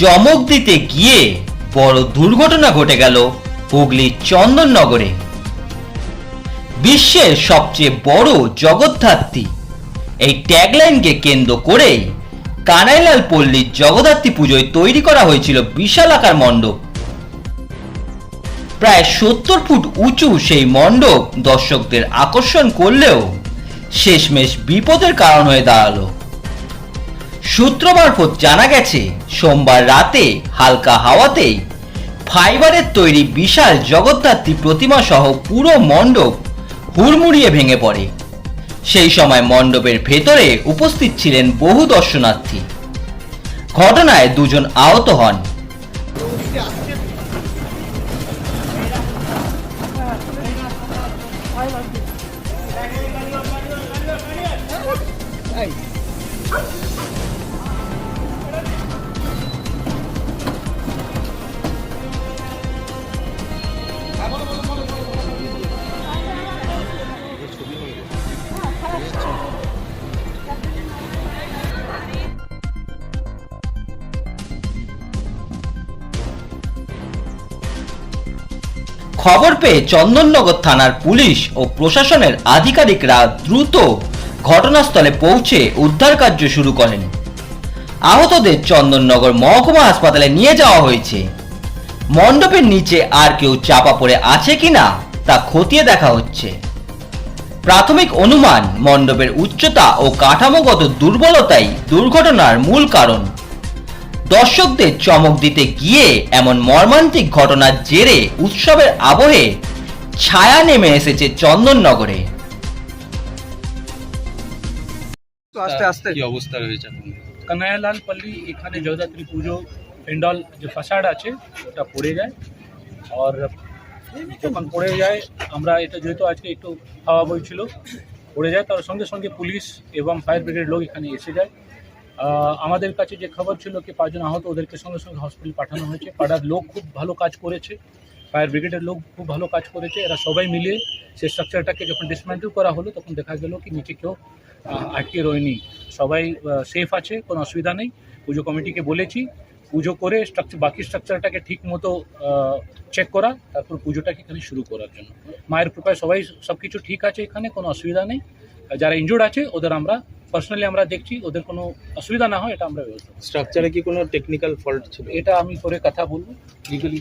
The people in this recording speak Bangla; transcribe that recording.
চমক দিতে গিয়ে বড় দুর্ঘটনা ঘটে গেল হুগলির চন্দননগরে। বিশ্বের সবচেয়ে বড় জগদ্ধাত্রী। এই ট্যাগলাইনকে কেন্দ্র করেই কানাইলাল পল্লীর জগদ্ধাত্রী পুজোয় তৈরি করা হয়েছিল বিশাল আকার মণ্ডপ। প্রায় সত্তর ফুট উঁচু সেই মণ্ডপ দর্শকদের আকর্ষণ করলেও শেষমেশ বিপদের কারণ হয়ে দাঁড়াল। সূত্র মারফত জানা গেছে, সোমবার রাতে হালকা হাওয়াতেই ফাইবারের তৈরি বিশাল জগদ্ধাত্রী প্রতিমা সহ পুরো মণ্ডপ হুড়মুড়িয়ে ভেঙে পড়ে। সেই সময় মণ্ডপের ভেতরে উপস্থিত ছিলেন বহু দর্শনার্থী। ঘটনায় দুজন আহত হন। খবর পেয়ে চন্দননগর থানার পুলিশ ও প্রশাসনের আধিকারিকরা দ্রুত ঘটনাস্থলে পৌঁছে উদ্ধার কার্য শুরু করেন। আহতদের চন্দননগর মহকুমা হাসপাতালে নিয়ে যাওয়া হয়েছে। মণ্ডপের নিচে আর কেউ চাপা পড়ে আছে কিনা তা খতিয়ে দেখা হচ্ছে। প্রাথমিক অনুমান মণ্ডপের উচ্চতা ও কাঠামোগত দুর্বলতাই দুর্ঘটনার মূল কারণ। দর্শকদের চমক দিতে গিয়ে এমন মর্মান্তিক ঘটনার জেরে উৎসবের আবহে ছায়া নেমে এসেছে চন্দননগরে। আস্তে আস্তে। কি অবস্থা রয়েছে এখন? কানায়ালাল পল্লী এখানে জগদ্ধাত্রী পুজো প্যান্ডল যে ফাসাড আছে ওটা পড়ে যায়। আর যখন পড়ে যায় আমরা এটা যেহেতু আজকে একটু হাওয়া বইছিল পড়ে যায়। তার সঙ্গে সঙ্গে পুলিশ এবং ফায়ার ব্রিগেড লোক এখানে এসে যায়। আমাদের কাছে যে খবর ছিল কি পাঁচজন আহত, ওদেরকে সঙ্গে সঙ্গে হসপিটাল পাঠানো হয়েছে। পাড়ার লোক খুব ভালো কাজ করেছে। ফায়ার ব্রিগেডের লোক খুব ভালো কাজ করেছে। এরা সবাই মিলে সেই স্ট্রাকচারটাকে যখন ডিসমেন্টেল করা হলো, তখন দেখা গেল কি নিচে কেউ আটকে রয়নি। সবাই সেফ আছে, কোনো অসুবিধা নেই। পুজো কমিটিকে বলেছি, পুজো করে স্ট্রাকচার বাকি স্ট্রাকচারটাকে ঠিক মতো চেক করা, তারপর পুজোটাকে এখানে শুরু করার জন্য। মায়ের কৃপায় সবাই সব কিছু ঠিক আছে এখানে, কোনো অসুবিধা নেই। যারা ইনজুর্ড আছে, ওদের আমরা পার্সোনালি আমরা দেখছি ওদের কোনো অসুবিধা না হয় এটা আমরা ব্যবস্থা স্ট্রাকচারে কি কোনো টেকনিক্যাল ফল্ট ছিল? এটা আমি পরে কথা বলব লিগালি